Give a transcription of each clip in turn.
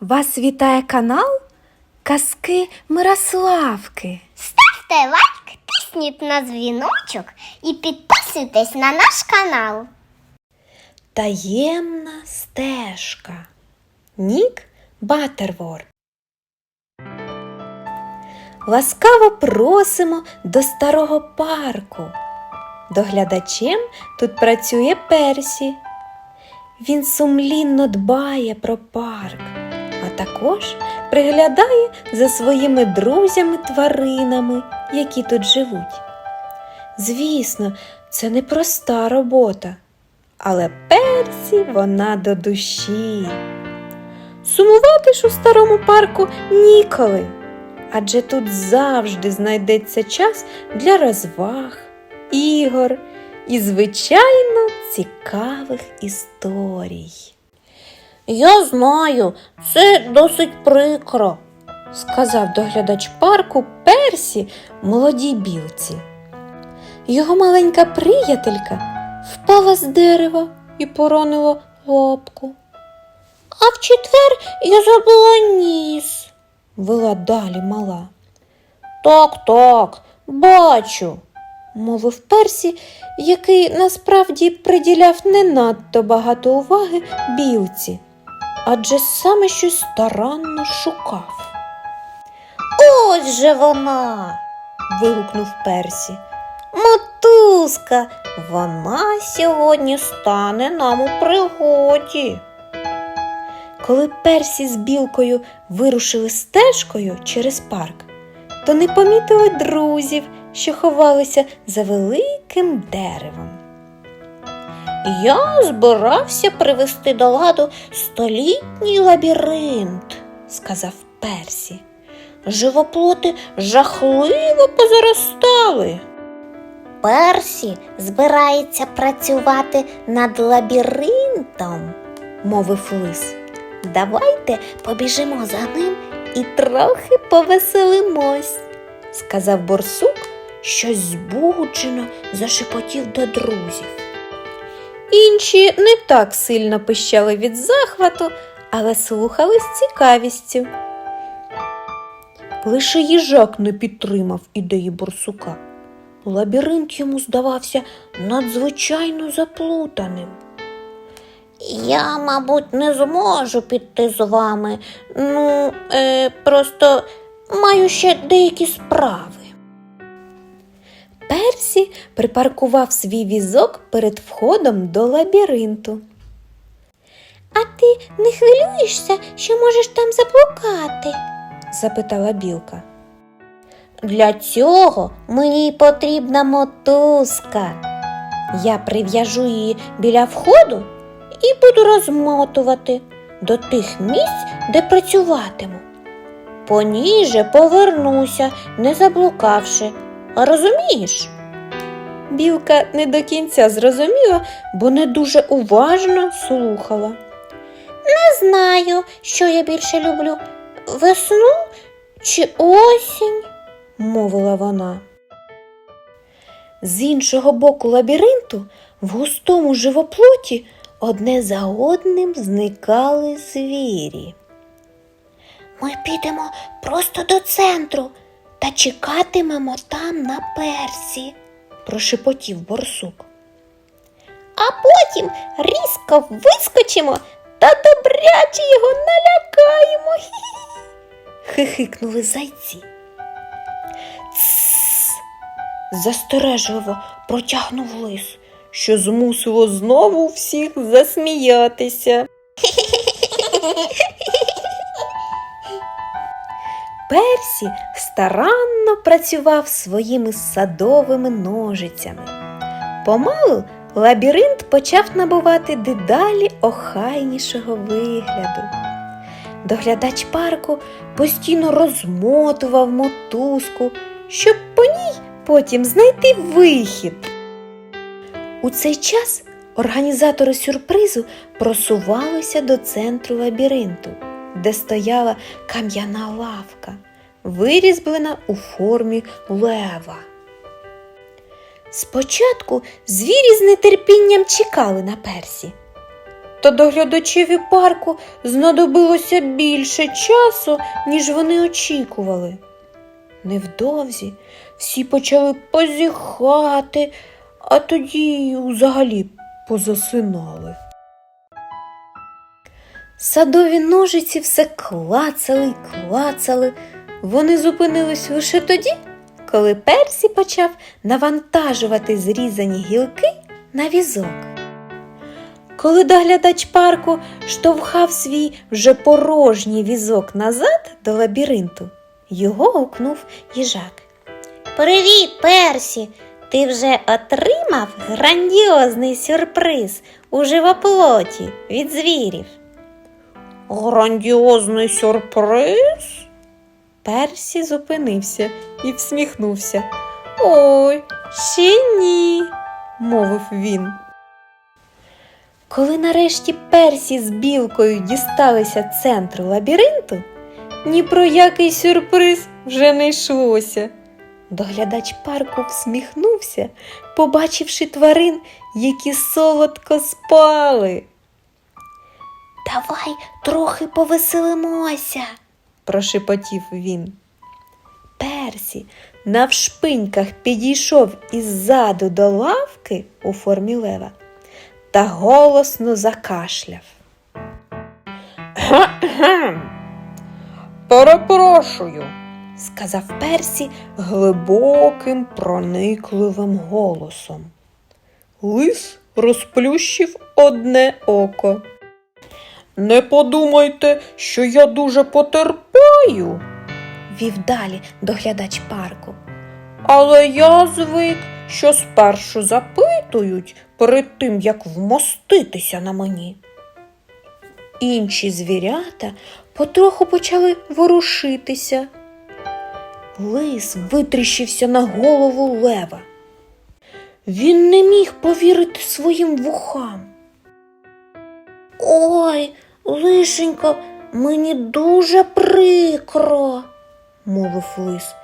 Вас вітає канал Казки Мирославки. Ставте лайк, тисніть на дзвіночок і підписуйтесь на наш канал. Таємна стежка. Нік Баттерворд. Ласкаво просимо до старого парку. Доглядачем тут працює Персі. Він сумлінно дбає про парк, також приглядає за своїми друзями-тваринами, які тут живуть. Звісно, це непроста робота, але Персі вона до душі. Сумувати ж у старому парку ніколи, адже тут завжди знайдеться час для розваг, ігор і, звичайно, цікавих історій. Я знаю, це досить прикро. сказав доглядач парку Персі молодій білці. Його маленька приятелька впала з дерева і поранила лапку. А в четвер я забула ніс. Вела далі мала, Так, так, бачу. мовив Персі, який насправді приділяв не надто багато уваги білці, адже саме щось старанно шукав. Ось же вона. вигукнув Персі. Мотузка, вона сьогодні стане нам у пригоді. Коли Персі з білкою вирушили стежкою через парк, то не помітили друзів, що ховалися за великим деревом. Я збирався привести до ладу столітній лабіринт. сказав Персі. Живоплоти жахливо позаростали. Персі збирається працювати над лабіринтом. мовив лис. Давайте побіжимо за ним і трохи повеселимось. Сказав борсук, щось збуджено зашепотів до друзів. Інші не так сильно пищали від захвату, але слухали з цікавістю. Лише їжак не підтримав ідеї борсука. Лабіринт йому здавався надзвичайно заплутаним. Я, мабуть, не зможу піти з вами. Ну, е, просто маю ще деякі справи. Персі припаркував свій візок перед входом до лабіринту. А ти не хвилюєшся, що можеш там заблукати? запитала білка. Для цього мені потрібна мотузка. Я прив'яжу її біля входу і буду розмотувати до тих місць, де працюватиму. По ній же повернуся, не заблукавши. Розумієш? Білка не до кінця зрозуміла, бо не дуже уважно слухала. Не знаю, що я більше люблю весну чи осінь. мовила вона. З іншого боку лабіринту, в густому живоплоті, одне за одним зникали звірі. Ми підемо просто до центру та чекатимемо там на персі. прошепотів борсук. А потім різко вискочимо та добряче його налякаємо. Хихикнули зайці. Тсс. застережливо протягнув лис, що змусило знову всіх засміятися. Персі старанно працював своїми садовими ножицями. Помалу лабіринт почав набувати дедалі охайнішого вигляду. Доглядач парку постійно розмотував мотузку, щоб по ній потім знайти вихід. У цей час організатори сюрпризу просувалися до центру лабіринту, де стояла кам'яна лавка, вирізблена у формі лева. Спочатку звірі з нетерпінням чекали на персі. Та доглядачеві парку знадобилося більше часу, ніж вони очікували. Невдовзі всі почали позіхати, а тоді взагалі позасинали. Садові ножиці все клацали й клацали. Вони зупинились лише тоді, коли Персі почав навантажувати зрізані гілки на візок. Коли доглядач парку штовхав свій вже порожній візок назад до лабіринту, його гукнув їжак. Привіт, Персі! Ти вже отримав грандіозний сюрприз у живоплоті від звірів. Грандіозний сюрприз? Персі зупинився і всміхнувся. Ой, ще ні, мовив він. Коли нарешті Персі з білкою дісталися центру лабіринту, ні про який сюрприз вже не йшлося. Доглядач парку всміхнувся, побачивши тварин, які солодко спали. Давай трохи повеселимося. Прошепотів він. Персі навшпиньках підійшов іззаду до лавки у формі лева та голосно закашляв. Перепрошую, сказав Персі глибоким проникливим голосом. Лис розплющив одне око. Не подумайте, що я дуже потерпаю, вів далі доглядач парку. Але я звик, що спершу запитують перед тим, як вмоститися на мені. Інші звірята потроху почали ворушитися. Лис витріщився на голову лева. Він не міг повірити своїм вухам. Ой, лишенько, мені дуже прикро, мовив лис.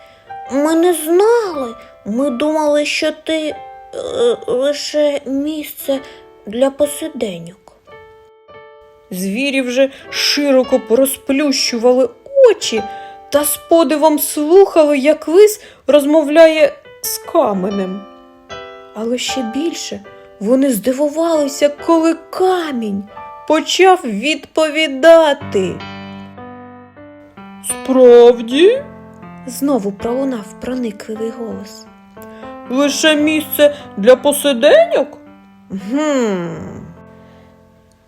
Ми не знали. Ми думали, що ти е, лише місце для посиденьок. Звірі вже широко порозплющували очі та з подивом слухали, як лис розмовляє з каменем. Але ще більше вони здивувалися, коли камінь почав відповідати. Справді? знову пролунав проникливий голос. Лише місце для посиденьок? Гм.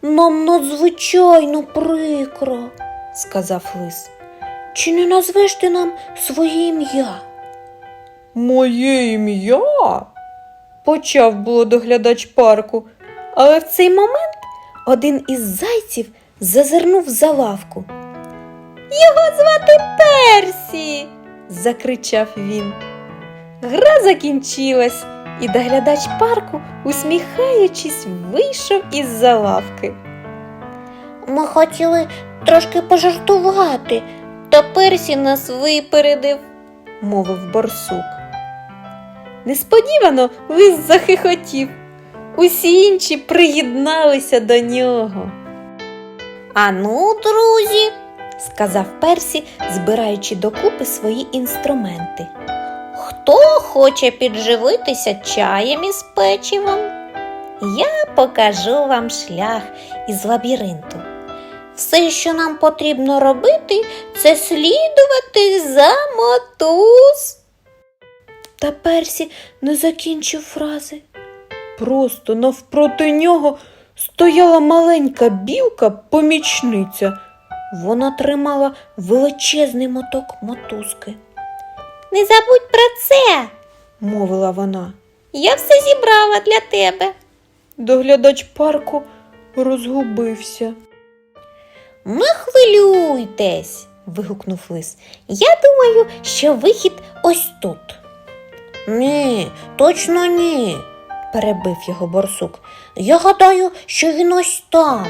Нам надзвичайно прикро, сказав лис. чи не назвеш ти нам своє ім'я? Моє ім'я? почав було доглядач парку, але в цей момент один із зайців зазирнув за лавку. Його звати Персі. закричав він. Гра закінчилась, і доглядач парку, усміхаючись, вийшов із за лавки. Ми хотіли трошки пожартувати, та Персі нас випередив. мовив борсук. Несподівано лис захихотів. Усі інші приєдналися до нього. Ану, друзі, сказав Персі, збираючи докупи свої інструменти. хто хоче підживитися чаєм із печивом? Я покажу вам шлях із лабіринту. Все, що нам потрібно робити, це слідувати за мотуз. Та Персі не закінчив фрази. Просто навпроти нього стояла маленька білка-помічниця. Вона тримала величезний моток мотузки. Не забудь про це. мовила вона. Я все зібрала для тебе. Доглядач парку розгубився. Не хвилюйтесь, вигукнув лис. Я думаю, що вихід ось тут. Ні, точно ні, перебив його борсук. Я гадаю, що він ось там.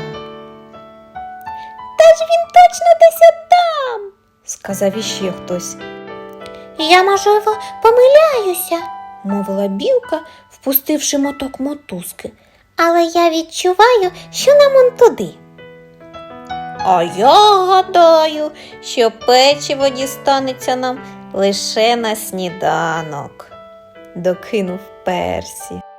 Та ж він точно десь там, сказав іще хтось. Я, можливо, помиляюся, мовила білка, впустивши моток мотузки. але я відчуваю, що нам он туди. А я гадаю, що печиво дістанеться нам лише на сніданок, докинув Персі.